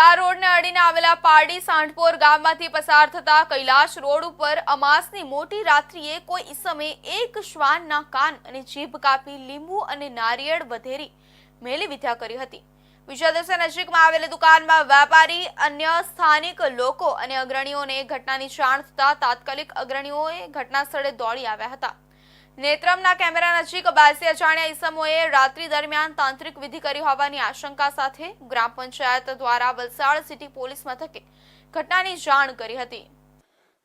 વલસાડ રોડને અડીને આવેલા પારડી સાંઠપોર ગામમાંથી પસાર થતા કૈલાશ રોડ ઉપર અમાસની મોટી રાત્રિએ કોઈ ઈસમે એક શ્વાનના કાન અને જીભ કાપી લીંબુ અને નારિયેળ વધેરી મેલી વિદ્યા કરી હતી. બીજા દિવસે નજીકમાં આવેલી દુકાનમાં વેપારી, અન્ય સ્થાનિક લોકો અને અગ્રણીઓને ઘટનાની જાણ થતા તાત્કાલિક અગ્રણીઓએ ઘટના સ્થળે દોડી આવ્યા હતા. નેત્રમના કેમેરા નજીક બેસી અજાણ્યા ઈસમોએ રાત્રિ દરમિયાન તાંત્રિક વિધિ કરી હોવાની આશંકા સાથે ગ્રામ પંચાયત દ્વારા વલસાડ સિટી પોલીસ મથકે ઘટનાની જાણ કરી હતી.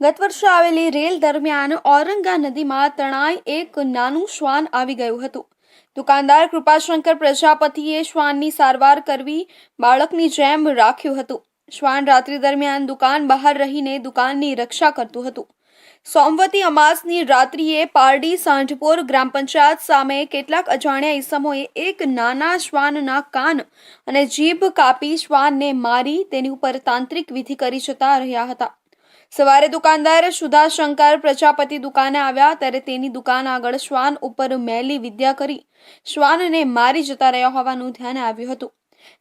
ગત વર્ષે આવેલી રેલ દરમિયાન ઔરંગા નદીમાં તણાઈ એક નાનું શ્વાન આવી ગયું હતું. દુકાનદાર કૃપાશંકર પ્રજાપતિએ શ્વાનની સારવાર કરવી બાળકની જેમ રાખ્યું હતું. શ્વાન રાત્રિ દરમિયાન દુકાન બહાર રહીને દુકાનની રક્ષા કરતું હતું. સોમવતી અમાસની રાત્રિએ પારડી, સાંઢપોર ગ્રામ પંચાયત સામે કેટલાક અજાણ્યા ઈસમોએ એક નાના શ્વાનના કાન અને જીભ કાપી શ્વાનને મારી તેની ઉપર તાંત્રિક વિધિ કરી જતા રહ્યા હતા. સવારે દુકાનદાર સુધાશંકર પ્રજાપતિ દુકાને આવ્યા ત્યારે તેની દુકાન આગળ શ્વાન ઉપર મેલી વિદ્યા કરી શ્વાનને મારી જતા રહ્યા હોવાનું ધ્યાન આવ્યું હતું.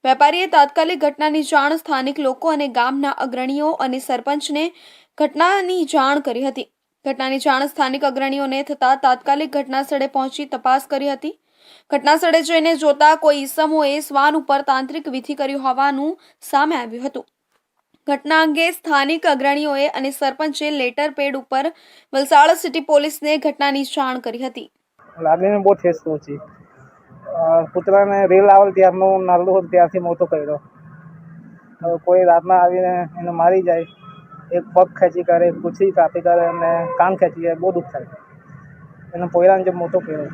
વેપારીએ તાત્કાલિક ઘટનાની જાણ સ્થાનિક લોકો અને ગામના અગ્રણીઓ અને સરપંચને ઘટનાની જાણ કરી હતી. ઘટનાની જાણ સ્થાનિક અગ્રણીઓને થતા તાત્કાલિક ઘટના સ્થળે પહોંચી તપાસ કરી હતી. ઘટના સ્થળે જઈને જોતા કોઈ ઈસમોએ શ્વાન ઉપર તાંત્રિક વિધિ કર્યું હોવાનું સામે આવ્યું હતું. ઘટના અંગે સ્થાનિક અગ્રણીઓએ અને સરપંચે લેટર પેડ ઉપર વલસાડ સિટી પોલીસને ઘટનાની જાણ કરી હતી. લાગણીને બહુ ઠેસ પહોંચી કૂતરાને રેલ આવેલ ત્યારનો હતો, ત્યારથી મોટો કર્યો. કોઈ રાતના આવીને એને મારી જાય એક પગ ખેંચી કરે પૂછી કાપી કરે અને કાન ખેંચી જાય બહુ દુઃખ થાય. એનો પોયરાને જે મોટો કર્યો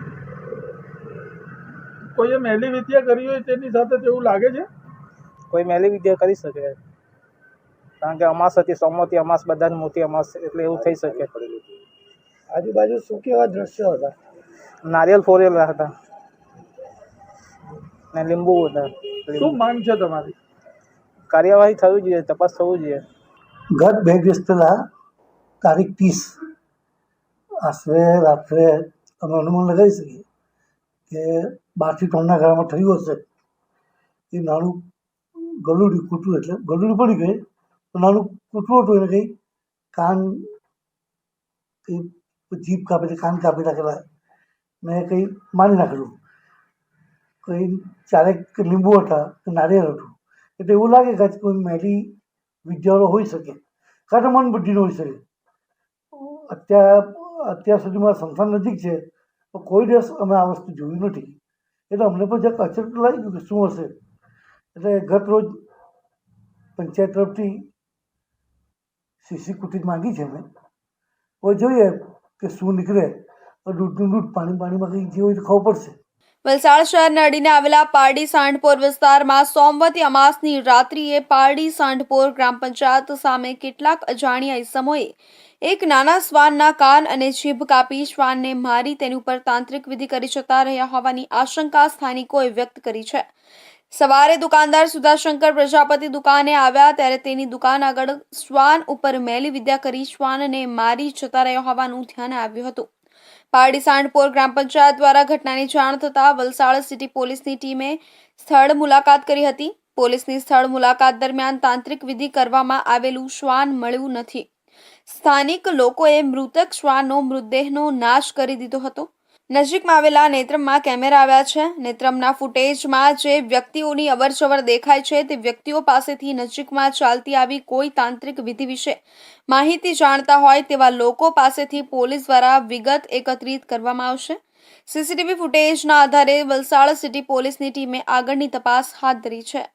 કોઈએ મહેલી વિદ્યા કરી હોય તેની સાથે તેવું લાગે છે? કોઈ મહેલી વિદ્યા કરી શકે. કારણ કે અમાસ હતી સોમવતી અમાસ બધાની મોટી અમાસ એટલે એવું થઈ શકે. આજુબાજુ શું કેવા દ્રશ્યો હતા? નારિયેલ ફોરેલા હતા. ને લીંબુ હતા. શું માંગ છે તમારી? કાર્યવાહી થવી જોઈએ તપાસ થવું જોઈએ. ગત બે દિવસ પહેલાં તારીખ ત્રીસ. આશરે રાત્રે અમે અનુમાન લગાવી શકીએ કે બારથી ત્રણના ગાળામાં થયું હશે એ નાનું ગલુડી કૂતરું એટલે ગલુડી પડી ગઈ નાનું કૂતરું હતું એને કંઈ કાન કંઈ જીભ કાપી કાન કાપી નાખેલા. ને કંઈ મારી નાખેલું. કંઈ ચારેક લીંબુ હતા નારિયેળ હતું. એટલે એવું લાગે કે કોઈ મેલી વિદ્યાઓ હોઈ શકે. કાં મન બુદ્ધિનો હોઈ શકે. અત્યાર અત્યાર સુધીમાં સંસ્થાન નજીક છે, તો કોઈ દિવસ અમે આ વસ્તુ જોયું નથી. એટલે અમને પણ જરાક અચરક લાગી ગયું કે શું હશે. એટલે ગત રોજ પંચાયત તરફથી સીસી કુટીર માંગી છે મેં હવે જોઈએ કે શું નીકળે. દૂધનું દૂધ પાણી પાણીમાં કંઈ જે હોય તો ખબર પડશે. વલસાડ શહેરના અડીને આવેલા પારડી સાંઢપોર વિસ્તારમાં સોમવતી અમાસની રાત્રિએ પારડી સાંઢપોર ગ્રામ પંચાયત સામે કેટલાક અજાણ્યા ઇસમોએ એક નાના શ્વાનના કાન અને જીભ કાપી શ્વાનને મારી તેની ઉપર તાંત્રિક વિધિ કરી જતા રહ્યા હોવાની આશંકા સ્થાનિકોએ વ્યક્ત કરી છે. સવારે દુકાનદાર સુધાશંકર પ્રજાપતિ દુકાને આવ્યા ત્યારે તેની દુકાન આગળ શ્વાન ઉપર મેલી વિદ્યા કરી શ્વાનને મારી જતા રહ્યા હોવાનું ધ્યાન આવ્યું હતું. પારડી સાંડપોર ગ્રામ પંચાયત દ્વારા ઘટનાની જાણ થતાં વલસાડ સિટી પોલીસની ટીમે સ્થળ મુલાકાત કરી હતી. પોલીસની સ્થળ મુલાકાત દરમિયાન તાંત્રિક વિધિ કરવામાં આવેલું શ્વાન મળ્યું નથી. સ્થાનિક લોકોએ મૃતક શ્વાનનો મૃતદેહનો નાશ કરી દીધો હતો. નજીકમાં આવેલા નેત્રમમાં કેમેરા આવ્યા છે. નેત્રમના ફૂટેજમાં જે વ્યક્તિઓની અવરજવર દેખાય છે તે વ્યક્તિઓ પાસેથી નજીકમાં ચાલતી આવી કોઈ તાંત્રિક વિધિ વિશે માહિતી જાણતા હોય તેવા લોકો પાસેથી પોલીસ દ્વારા વિગત એકત્રિત કરવામાં આવશે. સીસીટીવી ફૂટેજના આધારે વલસાડ સિટી પોલીસની ટીમે આગળની તપાસ હાથ ધરી છે.